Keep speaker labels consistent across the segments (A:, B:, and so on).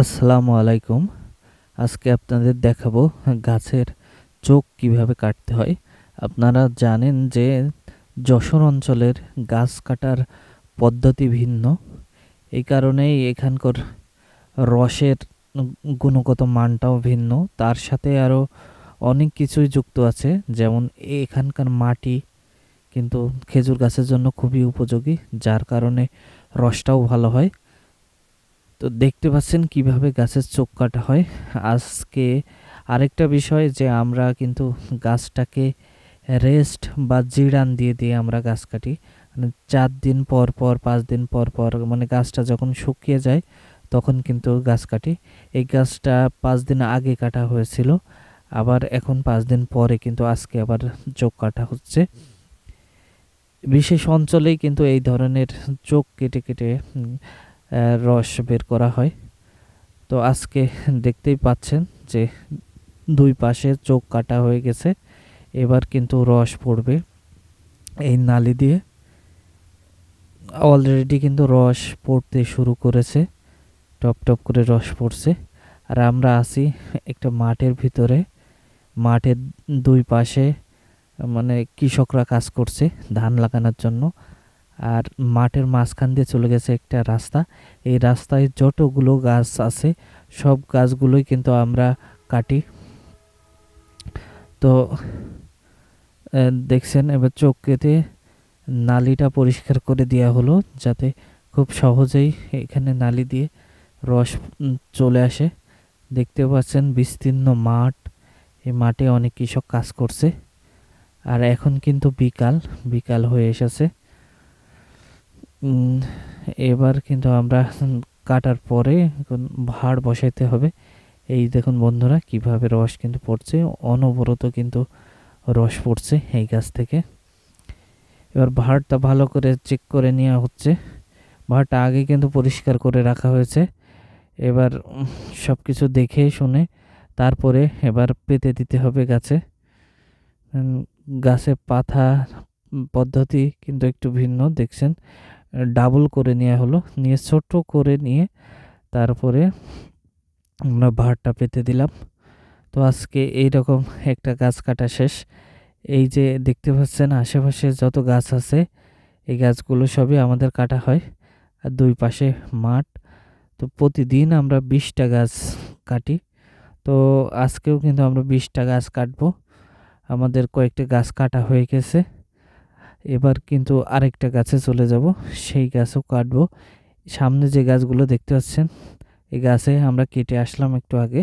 A: আসসালামু আলাইকুম। আজকে আপনাদের দেখাবো গাছের চোখ কীভাবে কাটতে হয়। আপনারা জানেন যে যশোর অঞ্চলের গাছ কাটার পদ্ধতি ভিন্ন। এই কারণেই এখানকার রসের গুণগত মানটাও ভিন্ন। তার সাথে আরও অনেক কিছুই যুক্ত আছে। যেমন এখানকার মাটি কিন্তু খেজুর গাছের জন্য খুবই উপযোগী, যার কারণে রসটাও ভালো হয়। তো দেখতে পাচ্ছেন কীভাবে গাছের চোখ কাটা হয়। আজকে আরেকটা বিষয় যে আমরা কিন্তু গাছটাকে রেস্ট বা জিরান দিয়ে দিয়ে আমরা গাছ কাটি। মানে চার দিন পর পর, পাঁচ দিন পর পর মানে গাছটা যখন শুকিয়ে যায় তখন কিন্তু গাছ কাটি। এই গাছটা পাঁচ দিন আগে কাটা হয়েছিল, আবার এখন পাঁচ দিন পরে কিন্তু আজকে আবার চোখ কাটা হচ্ছে। বিশেষ অঞ্চলেই কিন্তু এই ধরনের চোখ কেটে কেটে রস বের করা হয়। তো আজকে দেখতেই পাচ্ছেন যে দুই পাশে চোখ কাটা হয়ে গেছে। এবার কিন্তু রস পড়বে এই নালি দিয়ে। অলরেডি কিন্তু রস পড়তে শুরু করেছে। টপ টপ করে রস পড়ছে। আর আমরা আছি একটা মাঠের ভিতরে। মাঠের দুই পাশে মানে কৃষকরা কাজ করছে ধান লাগানোর জন্য। আর মাঠের মাঝখান দিয়ে চলে গেছে একটা রাস্তা। এই রাস্তায় যতগুলো গাছ আছে, সব গাছগুলোই কিন্তু আমরা কাটি। তো দেখছেন, এবার চোখ কেটে নালিটা পরিষ্কার করে দেওয়া হলো যাতে খুব সহজেই এখানে নালি দিয়ে রস চলে আসে। দেখতে পাচ্ছেন বিস্তীর্ণ মাঠ। এই মাঠে অনেক কৃষক কাজ করছে। আর এখন কিন্তু বিকাল বিকাল হয়ে এসেছে। এবার কিন্তু আমরা কাটার পরে ভাড় বসাইতে হবে। এই দেখুন বন্ধুরা, কীভাবে রস কিন্তু পড়ছে, অনবরত কিন্তু রস পড়ছে এই গাছ থেকে। এবার ভাড়টা ভালো করে চেক করে নেওয়া হচ্ছে। ভাড়টা আগে কিন্তু পরিষ্কার করে রাখা হয়েছে। এবার সব কিছু দেখে শুনে তারপরে এবার পেতে দিতে হবে গাছে। গাছে পাতা পদ্ধতি কিন্তু একটু ভিন্ন, দেখছেন? ডাবল করে নেওয়া হলো। নিয়ে ছোট করে নিয়ে তারপরে আমরা ভাড়টা পেতে দিলাম। তো আজকে এই রকম একটা গাছ কাটা শেষ। এই যে দেখতে পাচ্ছেন আশেপাশে যত গাছ আছে, এই গাছগুলো সবই আমাদের কাটা হয়। আর দুই পাশে মাঠ। তো প্রতিদিন আমরা বিশটা গাছ কাটি। তো আজকেও কিন্তু আমরা বিশটা গাছ কাটবো। আমাদের কয়েকটা গাছ কাটা হয়ে গেছে। এবার কিন্তু আরেকটা গাছে চলে যাব, সেই গাছও কাটবো। সামনে যে গাছগুলো দেখতে পাচ্ছেন, এই গাছে আমরা কেটে আসলাম একটু আগে,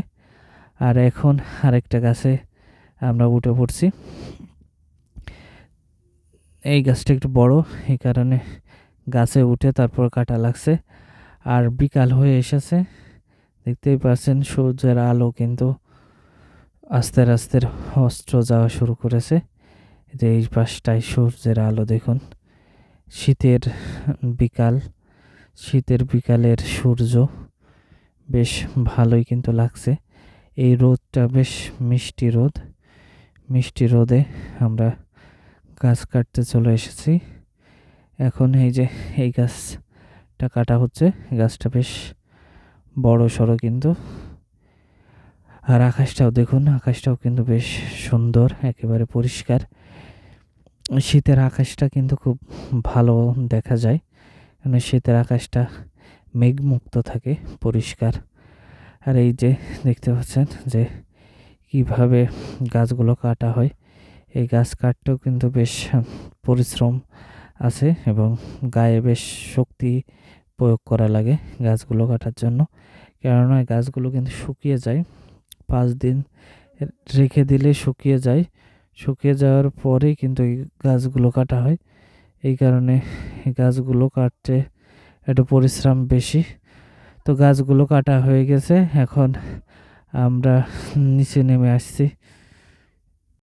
A: আর এখন আরেকটা গাছে আমরা উঠে পড়ছি। এই গাছটা একটু বড় এই কারণে গাছে উঠে তারপর কাটা লাগছে, আর বিকাল হয়ে এসেছে। দেখতেই পাচ্ছেন, সূর্যের আলো কিন্তু আস্তে আস্তে অস্ত্র যাওয়া শুরু করেছে। যে এই পাশটায় সূর্যের আলো দেখুন। শীতের বিকাল, শীতের বিকালের সূর্য বেশ ভালোই কিন্তু লাগছে। এই রোদটা বেশ মিষ্টি রোদ। মিষ্টি রোদে আমরা গাছ কাটতে চলে এসেছি। এখন এই যে এই গাছটা কাটা হচ্ছে, গাছটা বেশ বড় সড়ো কিন্তু। আর আকাশটাও দেখুন, আকাশটাও কিন্তু বেশ সুন্দর, একেবারে পরিষ্কার। শীতের আকাশটা কিন্তু খুব ভালো দেখা যায়। কারণ শীতের আকাশটা মেঘমুক্ত থাকে, পরিষ্কার। আর এই যে দেখতে পাচ্ছেন যে কীভাবে গাছগুলো কাটা হয়, এই গাছ কাটতেও কিন্তু বেশ পরিশ্রম আছে এবং গায়ে বেশ শক্তি প্রয়োগ করা লাগে গাছগুলো কাটার জন্য। কেননা গাছগুলো কিন্তু শুকিয়ে যায়, পাঁচ দিন রেখে দিলে শুকিয়ে যায়। শুকিয়ে যাওয়ার পরেই কিন্তু এই গাছগুলো কাটা হয়। এই কারণে এই গাছগুলো কাটতে একটু পরিশ্রম বেশি। তো গাছগুলো কাটা হয়ে গেছে। এখন আমরা নিচে নেমে আসছি।